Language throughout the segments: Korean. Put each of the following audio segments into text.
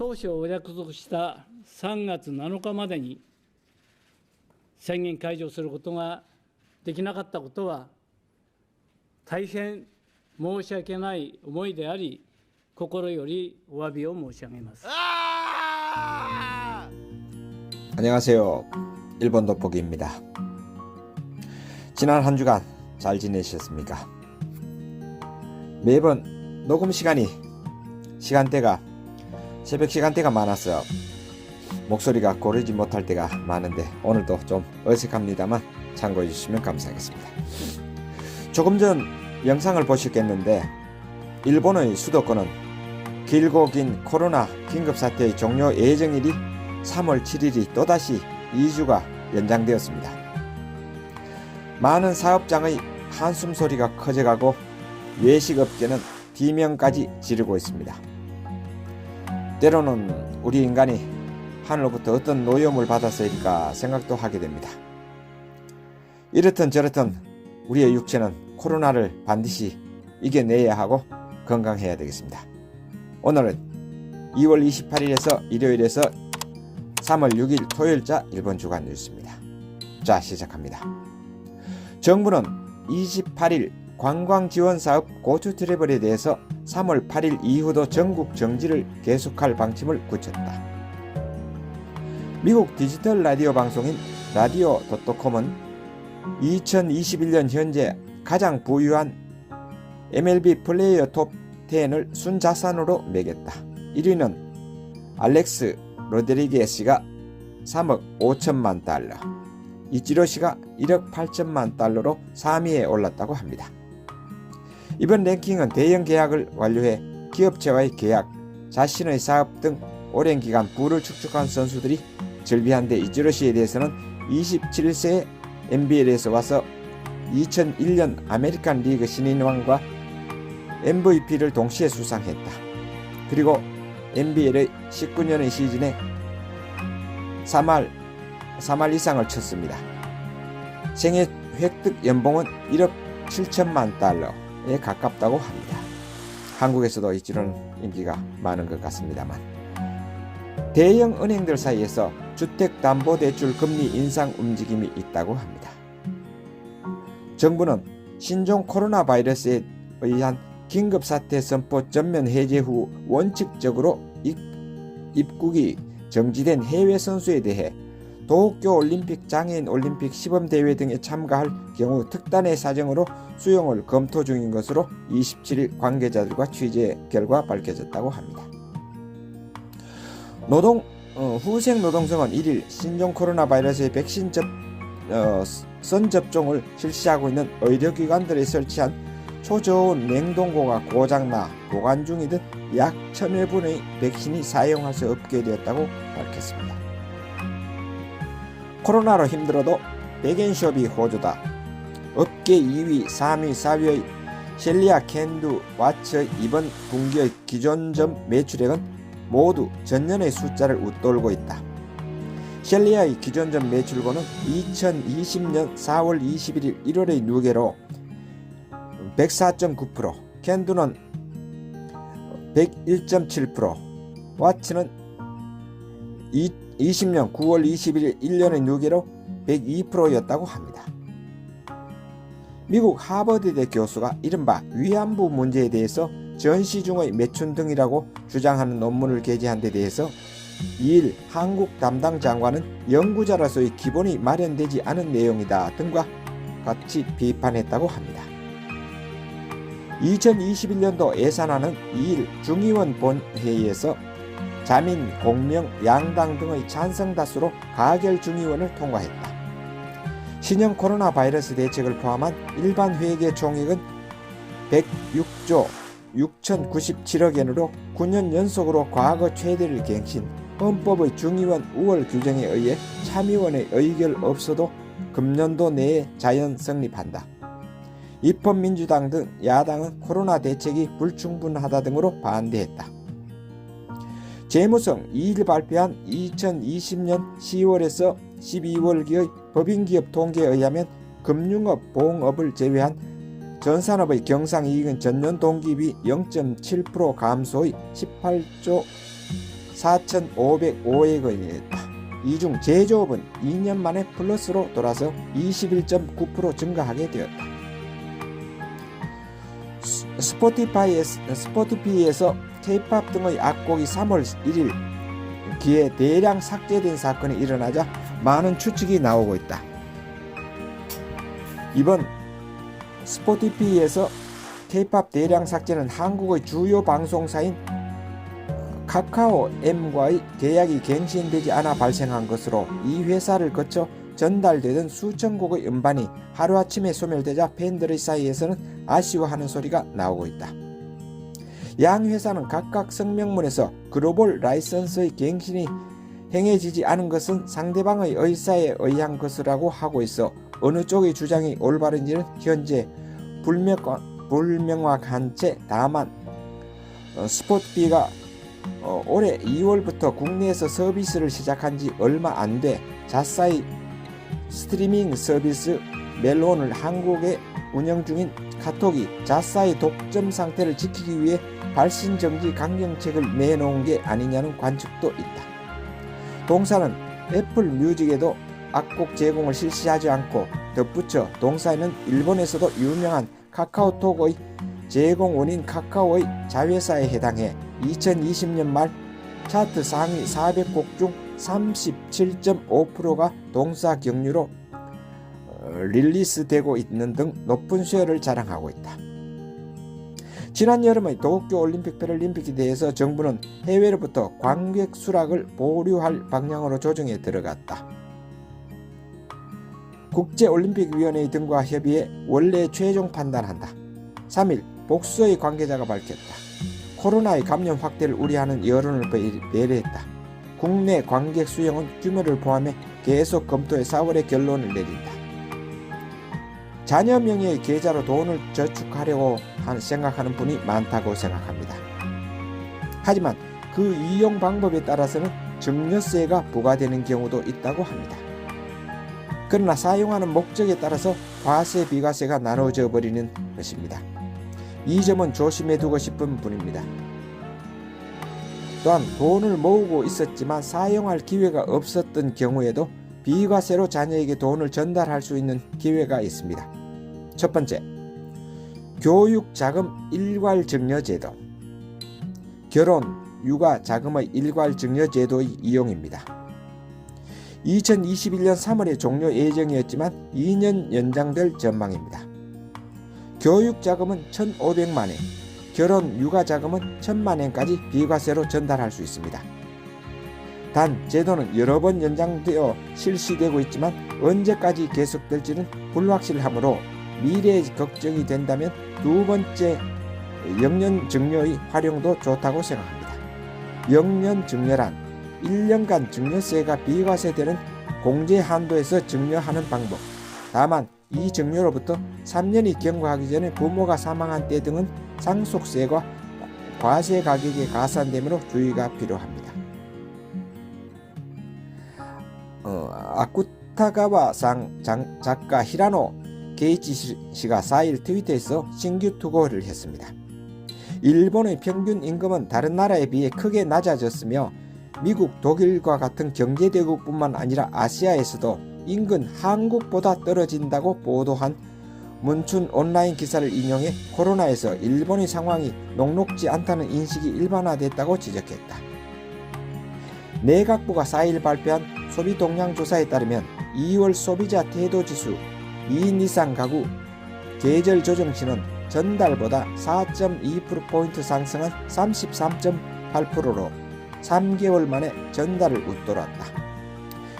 当初お約束した3月7日までに宣言解除することができなかったことは、大変申し訳ない思いであり、心よりお詫びを申し上げます。 안녕하세요. 일본 돋보기입니다. 지난 한 주간 잘 지내셨습니까? 매번 녹음 시간이 시간대가 새벽 시간대가 많아서 목소리가 고르지 못할 때가 많은데 오늘도 좀 어색합니다만 참고해 주시면 감사하겠습니다. 조금 전 영상을 보셨겠는데 일본의 수도권은 길고 긴 코로나 긴급사태의 종료 예정일이 3월 7일이 또다시 2주가 연장되었습니다. 많은 사업장의 한숨 소리가 커져가고 외식업계는 비명까지 지르고 있습니다. 때로는 우리 인간이 하늘로부터 어떤 노여움을 받았을까 생각도 하게 됩니다. 이렇든 저렇든 우리의 육체는 코로나를 반드시 이겨내야 하고 건강해야 되겠습니다. 오늘은 2월 28일에서 일요일에서 3월 6일 토요일자 일본 주간 뉴스입니다. 자, 시작합니다. 정부는 28일 관광 지원 사업 고추 트래블에 대해서 3월 8일 이후도 전국 정지를 계속할 방침을 굳혔다. 미국 디지털 라디오 방송인 라디오 닷컴은 2021년 현재 가장 부유한 MLB 플레이어 톱 10을 순자산으로 매겼다. 1위는 알렉스 로드리게스가 3억 5천만 달러, 이치로 씨가 1억 8천만 달러로 3위에 올랐다고 합니다. 이번 랭킹은 대형 계약을 완료해 기업체와의 계약, 자신의 사업 등 오랜 기간 부를 축적한 선수들이 즐비한데 이치로 씨에 대해서는 27세에 NBL에서 와서 2001년 아메리칸 리그 신인왕과 MVP를 동시에 수상했다. 그리고 NBL의 19년의 시즌에 3할 3할 이상을 쳤습니다. 생애 획득 연봉은 1억 7천만 달러 에 가깝다고 합니다. 한국에서도 이치로는 인기가 많은 것 같습니다만 대형 은행들 사이에서 주택담보대출 금리 인상 움직임이 있다고 합니다. 정부는 신종 코로나 바이러스에 의한 긴급사태 선포 전면 해제 후 원칙적으로 입, 입국이 정지된 해외 선수에 대해 도쿄 올림픽 장애인 올림픽 시범 대회 등에 참가할 경우 특단의 사정으로 수용을 검토 중인 것으로 27일 관계자들과 취재 결과 밝혀졌다고 합니다. 노동 어, 후생 노동성은 1일 신종 코로나 바이러스의 백신 접, 어, 선 접종을 실시하고 있는 의료기관들에 설치한 초저온 냉동고가 고장나 보관 중이듯 약 천여 분의 백신이 사용할 수 없게 되었다고 밝혔습니다. 코로나로 힘들어도 백엔숍이 호조다. 업계 2위, 3위, 4위의 셸리아 캔두 와츠의 이번 분기의 기존점 매출액은 모두 전년의 숫자를 웃돌고 있다. 셸리아의 기존점 매출고는 2020년 4월 21일 1월의 누계로 104.9%, 캔두는 101.7%, 와츠는 20년 9월 21일 1년의 누계로 102%였다고 합니다. 미국 하버드대 교수가 이른바 위안부 문제에 대해서 전시 중의 매춘 등이라고 주장하는 논문을 게재한 데 대해서 2일 한국 담당 장관은 연구자로서의 기본이 마련되지 않은 내용이다 등과 같이 비판했다고 합니다. 2021년도 예산안은 2일 중의원 본회의에서 자민, 공명, 양당 등의 찬성 다수로 가결 중의원을 통과했다. 신형 코로나 바이러스 대책을 포함한 일반 회계 총액은 106조 6,097억 원으로 9년 연속으로 과거 최대를 갱신, 헌법의 중의원 우월 규정에 의해 참의원의 의결 없어도 금년도 내에 자연 성립한다. 입헌민주당 등 야당은 코로나 대책이 불충분하다 등으로 반대했다. 재무성 2일 발표한 2020년 10월에서 12월기의 법인기업 통계에 의하면 금융업, 보험업을 제외한 전산업의 경상이익은 전년 동기비 0.7% 감소의 18조 4,505억 원이었다. 이중 제조업은 2년 만에 플러스로 돌아서 21.9% 증가하게 되었다. 스- 스포티파이에서, 스포티피에서 K-팝 등의 악곡이 3월 1일 기에 대량 삭제된 사건이 일어나자 많은 추측이 나오고 있다. 이번 스포티피에서 K-팝 대량 삭제는 한국의 주요 방송사인 카카오 M과의 계약이 갱신되지 않아 발생한 것으로 이 회사를 거쳐 전달되던 수천 곡의 음반이 하루아침에 소멸되자 팬들의 사이에서는 아쉬워하는 소리가 나오고 있다. 양 회사는 각각 성명문에서 글로벌 라이선스의 갱신이 행해지지 않은 것은 상대방의 의사에 의한 것이라고 하고 있어 어느 쪽의 주장이 올바른지는 현재 불명, 불명확한 채 다만 어, 스포츠비가 어, 올해 2월부터 국내에서 서비스를 시작한 지 얼마 안 돼 자사의 스트리밍 서비스 멜론을 한국에 운영 중인 카톡이 자사의 독점 상태를 지키기 위해 발신 정지 강경책을 내놓은 게 아니냐는 관측도 있다. 동사는 애플 뮤직에도 악곡 제공을 실시하지 않고 덧붙여 동사에는 일본에서도 유명한 카카오톡의 제공원인 카카오의 자회사에 해당해 2020년 말 차트 상위 400곡 중 37.5%가 동사 경유로 어, 릴리스되고 있는 등 높은 수혜를 자랑하고 있다. 지난 여름의 도쿄 올림픽 패럴림픽에 대해서 정부는 해외로부터 관객 수락을 보류할 방향으로 조정에 들어갔다. 국제올림픽위원회 등과 협의해 원래 최종 판단한다. 3일 복수의 관계자가 밝혔다. 코로나의 감염 확대를 우려하는 여론을 배- 배려했다. 국내 관객 수용은 규모를 포함해 계속 검토해 4월에 결론을 내린다. 자녀 명의의 계좌로 돈을 저축하려고 한- 생각하는 분이 많다고 생각합니다. 하지만 그 이용 방법에 따라서는 증여세가 부과되는 경우도 있다고 합니다. 그러나 사용하는 목적에 따라서 과세 비과세가 나눠져 버리는 것입니다. 이 점은 조심해 두고 싶은 분입니다. 또한 돈을 모으고 있었지만 사용할 기회가 없었던 경우에도 비과세로 자녀에게 돈을 전달할 수 있는 기회가 있습니다. 첫 번째, 교육 자금 일괄 증여 제도. 결혼, 육아 자금의 일괄 증여 제도의 이용입니다. 2021년 3월에 종료 예정이었지만 2년 연장될 전망입니다. 교육 자금은 1,500만 원, 결혼 육아 자금은 1,000만 원까지 비과세로 전달할 수 있습니다. 단 제도는 여러 번 연장되어 실시되고 있지만 언제까지 계속될지는 불확실하므로 미래에 걱정이 된다면 두 번째 영년 증여의 활용도 좋다고 생각합니다. 영년 증여란 1년간 증여세가 비과세되는 공제 한도에서 증여하는 방법. 다만 이 증여로부터 3년이 경과하기 전에 부모가 사망한 때 등은 상속세가 과세 가격에 가산되므로 주의가 필요합니다. 어, 아쿠타가와 상 장, 작가 히라노 게이치 시- 씨가 4일 트위터에서 신규 투고를 했습니다. 일본의 평균 임금은 다른 나라에 비해 크게 낮아졌으며 미국, 독일과 같은 경제대국뿐만 아니라 아시아에서도 인근 한국보다 떨어진다고 보도한 문춘 온라인 기사를 인용해 코로나에서 일본의 상황이 녹록지 않다는 인식이 일반화됐다고 지적했다. 내각부가 4일 발표한 소비 동향 조사에 따르면 2월 소비자 태도 지수 2인 이상 가구 계절 조정치는 전달보다 4.2%포인트 상승한 33.8%로 3개월 만에 전달을 웃돌았다.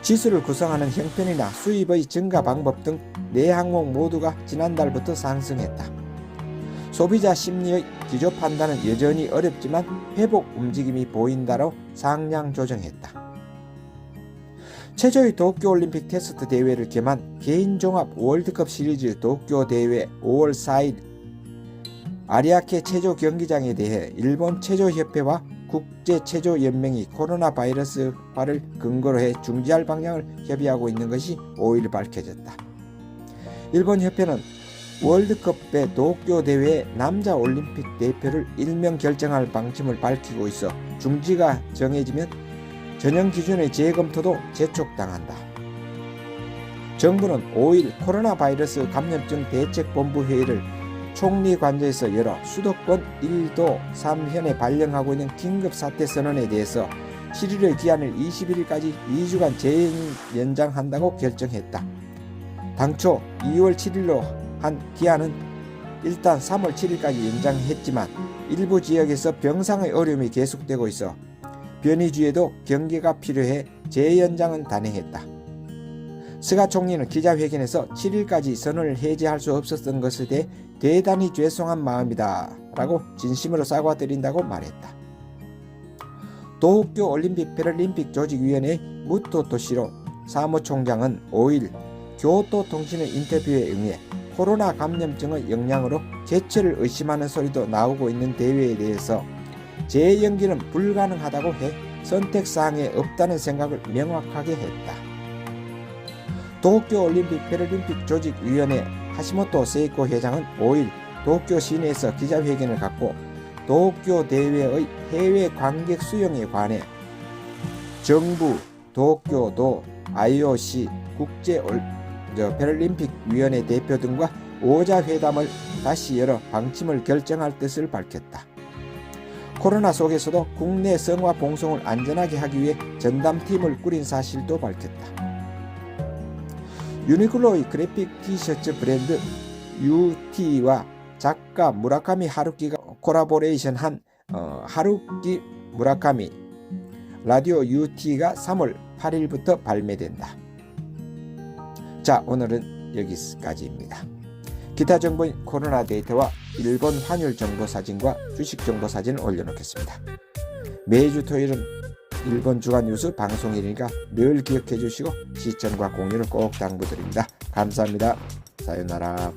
지수를 구성하는 형편이나 수입의 증가 방법 등 네 항목 모두가 지난달부터 상승했다. 소비자 심리의 기조 판단은 여전히 어렵지만 회복 움직임이 보인다로 상향 조정했다. 최저의 도쿄올림픽 테스트 대회를 겸한 개인 종합 월드컵 시리즈 도쿄 대회 5월 4일 아리아케 체조 경기장에 대해 일본 체조협회와 국제 체조 연맹이 코로나 바이러스화를 근거로 해 중지할 방향을 협의하고 있는 것이 5일 밝혀졌다. 일본 협회는 월드컵배 도쿄 대회 남자 올림픽 대표를 일명 결정할 방침을 밝히고 있어 중지가 정해지면 전형 기준의 재검토도 재촉당한다. 정부는 5일 코로나 바이러스 감염증 대책본부 회의를 총리 관저에서 열어 수도권 1도 3현에 발령하고 있는 긴급 사태 선언에 대해서 7일의 기한을 21일까지 2주간 재연장한다고 결정했다. 당초 2월 7일로 한 기한은 일단 3월 7일까지 연장했지만 일부 지역에서 병상의 어려움이 계속되고 있어 변이주에도 경계가 필요해 재연장은 단행했다. 스가 총리는 기자회견에서 7일까지 선언을 해제할 수 없었던 것에 대해 대단히 죄송한 마음이다 라고 진심으로 사과드린다고 말했다. 도쿄 올림픽 패럴림픽 조직위원회 무토 토시로 사무총장은 5일 교토 통신의 인터뷰에 응해 코로나 감염증의 영향으로 개최를 의심하는 소리도 나오고 있는 대회에 대해서 재연기는 불가능하다고 해 선택사항에 없다는 생각을 명확하게 했다. 도쿄 올림픽 패럴림픽 조직위원회 하시모토 세이코 회장은 5일 도쿄 시내에서 기자회견을 갖고 도쿄 대회의 해외 관객 수용에 관해 정부, 도쿄도, IOC, 국제 패럴림픽 위원회 대표 등과 오자 회담을 다시 열어 방침을 결정할 뜻을 밝혔다. 코로나 속에서도 국내 성화 봉송을 안전하게 하기 위해 전담팀을 꾸린 사실도 밝혔다. 유니클로의 그래픽 티셔츠 브랜드 UT와 작가 무라카미 하루키가 콜라보레이션한 어, 하루키 무라카미 라디오 UT가 3월 8일부터 발매된다. 자, 오늘은 여기까지입니다. 기타 정보인 코로나 데이터와 일본 환율 정보 사진과 주식 정보 사진을 올려놓겠습니다. 매주 토요일은 일본 주간 뉴스 방송일이니까 늘 기억해 주시고 시청과 공유를 꼭 당부드립니다. 감사합니다. 사요나라.